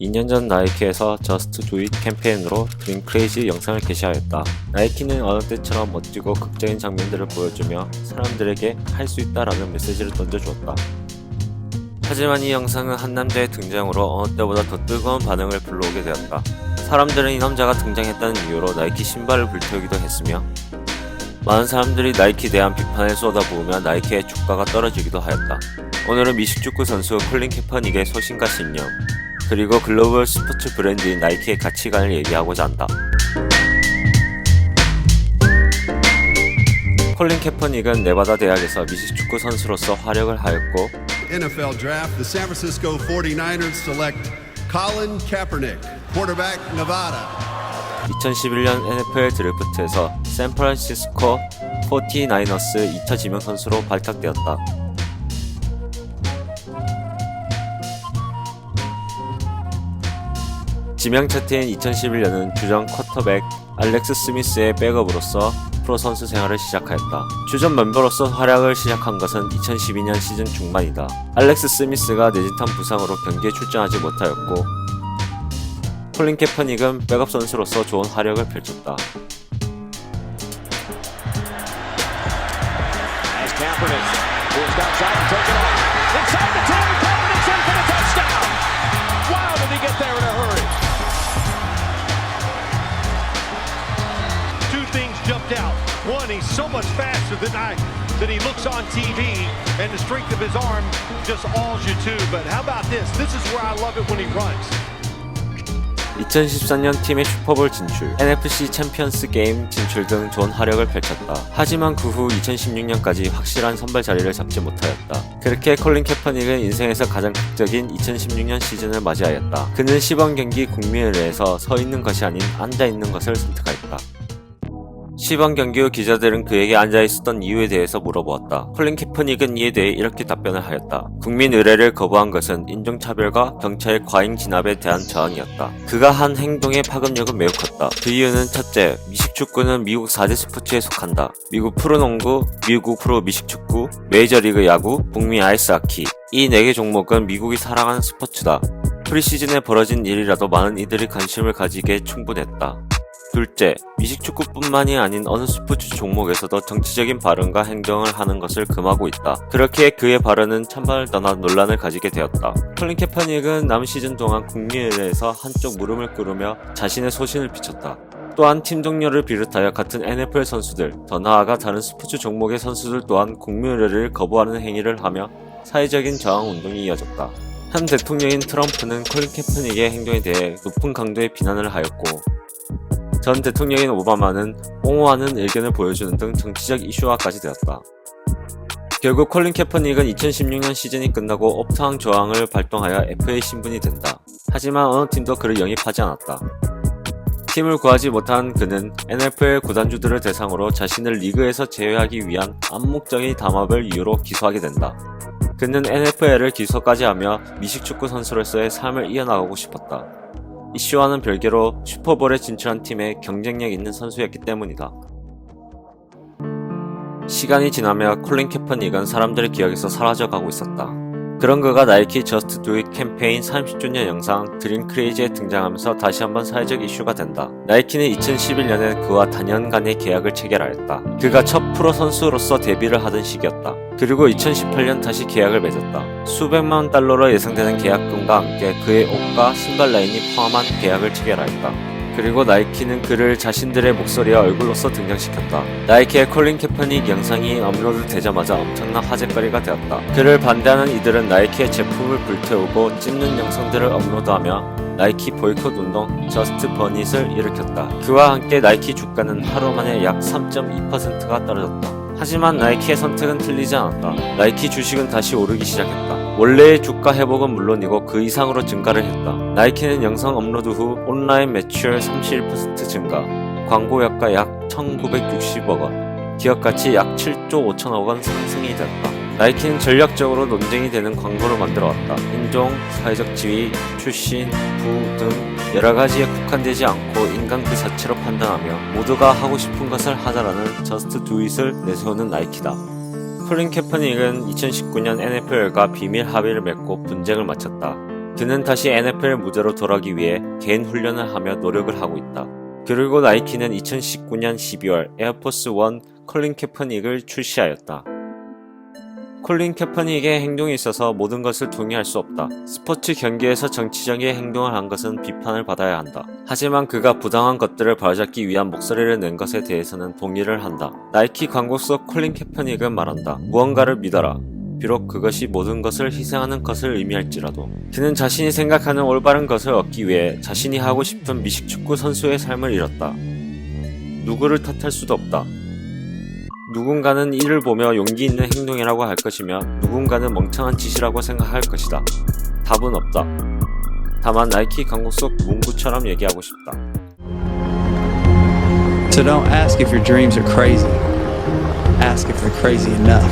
2년 전 나이키에서 Do It 캠페인으로 드림 크레이지 영상을 게시하였다. 나이키는 어느 때처럼 멋지고 극적인 장면들을 보여주며 사람들에게 할 수 있다라는 메시지를 던져주었다. 하지만 이 영상은 한 남자의 등장으로 어느 때보다 더 뜨거운 반응을 불러오게 되었다. 사람들은 이 남자가 등장했다는 이유로 나이키 신발을 불태우기도 했으며 많은 사람들이 나이키에 대한 비판을 쏟아부으며 나이키의 주가가 떨어지기도 하였다. 오늘은 미식축구 선수 콜린 캐퍼닉의 소신과 신념, 그리고 글로벌 스포츠 브랜드인 나이키의 가치관을 얘기하고자 한다. 콜린 캐퍼닉은 네바다 대학에서 미식 축구 선수로서 활약을 하였고 NFL draft, the San Francisco 49ers select Colin Kaepernick, quarterback, Nevada. 2011년 NFL 드래프트에서 샌프란시스코 49ers 2차 지명 선수로 발탁되었다. 지명 차트인 2011년은 주전 쿼터백 알렉스 스미스의 백업으로서 프로 선수 생활을 시작하였다. 주전 멤버로서 활약을 시작한 것은 2012년 시즌 중반이다. 알렉스 스미스가 내진탕 부상으로 경기에 출전하지 못하였고 콜린 캐퍼닉은 백업 선수로서 좋은 활약을 펼쳤다. 10, Things jumped out. One, he's so much faster than I than he looks on TV, and the strength of his arm just awes you to. But how about this? This is where I love it when he runs. 2014년 팀의 슈퍼볼 진출, NFC 챔피언스 게임 진출 등 좋은 활약을 펼쳤다. 하지만 그 후 2016년까지 확실한 선발 자리를 잡지 못하였다. 그렇게 콜린 캐퍼닉은 인생에서 가장 극적인 2016년 시즌을 맞이하였다. 그는 시범 경기 국민의회에서 서 있는 것이 아닌 앉아 있는 것을 선택하였다. 시범 경기 후 기자들은 그에게 앉아 있었던 이유에 대해서 물어보았다. 콜린 캐퍼닉은 이에 대해 이렇게 답변을 하였다. 국민 의례를 거부한 것은 인종차별과 경찰의 과잉 진압에 대한 저항이었다. 그가 한 행동의 파급력은 매우 컸다. 그 이유는 첫째, 미식축구는 미국 4대 스포츠에 속한다. 미국 프로농구, 미국 프로 미식축구, 메이저리그 야구, 북미 아이스하키. 이 4개 종목은 미국이 사랑하는 스포츠다. 프리시즌에 벌어진 일이라도 많은 이들이 관심을 가지게 충분했다. 둘째, 미식축구뿐만이 아닌 어느 스포츠 종목에서도 정치적인 발언과 행동을 하는 것을 금하고 있다. 그렇게 그의 발언은 찬반을 떠나 논란을 가지게 되었다. 컬린 캐퍼닉은 남은 시즌 동안 국민의회에서 한쪽 물음을 꿇으며 자신의 소신을 비쳤다. 또한 팀 동료를 비롯하여 같은 NFL 선수들, 더 나아가 다른 스포츠 종목의 선수들 또한 국민의례를 거부하는 행위를 하며 사회적인 저항 운동이 이어졌다. 한 대통령인 트럼프는 콜린 캐퍼닉의 행동에 대해 높은 강도의 비난을 하였고 전 대통령인 오바마는 옹호하는 의견을 보여주는 등 정치적 이슈화까지 되었다. 결국 콜린 캐퍼닉은 2016년 시즌이 끝나고 업타운 저항을 발동하여 FA 신분이 된다. 하지만 어느 팀도 그를 영입하지 않았다. 팀을 구하지 못한 그는 NFL 구단주들을 대상으로 자신을 리그에서 제외하기 위한 암묵적인 담합을 이유로 기소하게 된다. 그는 NFL을 기소까지 하며 미식축구 선수로서의 삶을 이어나가고 싶었다. 이슈와는 별개로 슈퍼볼에 진출한 팀의 경쟁력 있는 선수였기 때문이다. 시간이 지나며 콜린 캐퍼닉은 사람들의 기억에서 사라져가고 있었다. 그런 그가 나이키 저스트 두잇 캠페인 30주년 영상 드림 크레이지에 등장하면서 다시 한번 사회적 이슈가 된다. 나이키는 2011년에 그와 단연간의 계약을 체결하였다. 그가 첫 프로 선수로서 데뷔를 하던 시기였다. 그리고 2018년 다시 계약을 맺었다. 수백만 달러로 예상되는 계약금과 함께 그의 옷과 신발 라인이 포함한 계약을 체결하였다. 그리고 나이키는 그를 자신들의 목소리와 얼굴로서 등장시켰다. 나이키의 콜린 캐퍼닉 영상이 업로드 되자마자 엄청난 화제거리가 되었다. 그를 반대하는 이들은 나이키의 제품을 불태우고 찝는 영상들을 업로드하며 나이키 보이콧 운동 저스트 버닛을 일으켰다. 그와 함께 나이키 주가는 하루 만에 약 3.2%가 떨어졌다. 하지만 나이키의 선택은 틀리지 않았다. 나이키 주식은 다시 오르기 시작했다. 원래의 주가 회복은 물론이고 그 이상으로 증가를 했다. 나이키는 영상 업로드 후 온라인 매출 31% 증가, 광고효과 약 1960억 원, 기업 가치 약 7조 5천억 원 상승이 됐다. 나이키는 전략적으로 논쟁이 되는 광고를 만들어 왔다. 인종, 사회적 지위, 출신, 부 등 여러 가지에 국한되지 않고 인간 그 자체로 판단하며 모두가 하고 싶은 것을 하자라는 저스트 두잇을 내세우는 나이키다. 콜린 캐퍼닉은 2019년 NFL과 비밀 합의를 맺고 분쟁을 마쳤다. 그는 다시 NFL 무대로 돌아오기 위해 개인 훈련을 하며 노력을 하고 있다. 그리고 나이키는 2019년 12월 에어포스 1 콜린 캐퍼닉을 출시하였다. 콜린 캐퍼닉의 행동에 있어서 모든 것을 동의할 수 없다. 스포츠 경기에서 정치적인 행동을 한 것은 비판을 받아야 한다. 하지만 그가 부당한 것들을 바로잡기 위한 목소리를 낸 것에 대해서는 동의를 한다. 나이키 광고 속 콜린 캐퍼닉은 말한다. 무언가를 믿어라. 비록 그것이 모든 것을 희생하는 것을 의미할지라도 그는 자신이 생각하는 올바른 것을 얻기 위해 자신이 하고 싶은 미식축구 선수의 삶을 잃었다. 누구를 탓할 수도 없다. 누군가는 이를 보며 용기 있는 행동이라고 할 것이며 누군가는 멍청한 짓이라고 생각할 것이다. 답은 없다. 다만 나이키 광고 속 문구처럼 얘기하고 싶다. So don't ask if your dreams are crazy. Ask if they're crazy enough.